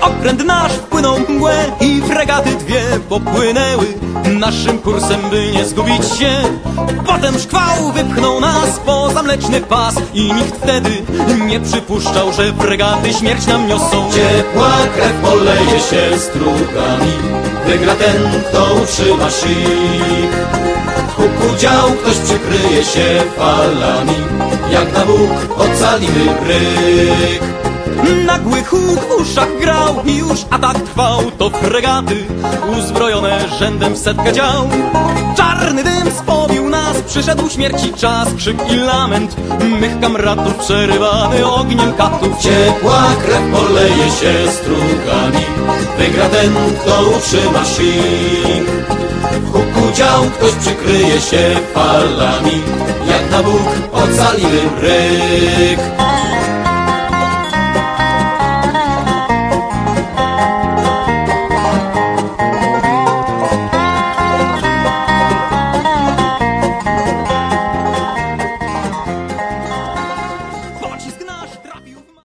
Okręt nasz wpłynął mgłę i fregaty dwie popłynęły naszym kursem, by nie zgubić się. Potem szkwał wypchnął nas poza mleczny pas i nikt wtedy nie przypuszczał, że fregaty śmierć nam niosą. Ciepła krew poleje się strugami Wygra ten, kto utrzyma huku dział ktoś przykryje się falami Jak na Bóg ocalimy bryk. Nagły huk w uszach grał i już atak trwał. To fregaty uzbrojone rzędem w setkę dział. Czarny dym spowił nas, przyszedł śmierci czas. Krzyk i lament mych kamratów przerywany. Ogniem katów Ciepła krew poleje się strugami. Wygra ten, kto utrzyma szyk W huku dział ktoś przykryje się falami Jak na Bóg ocalimy bryk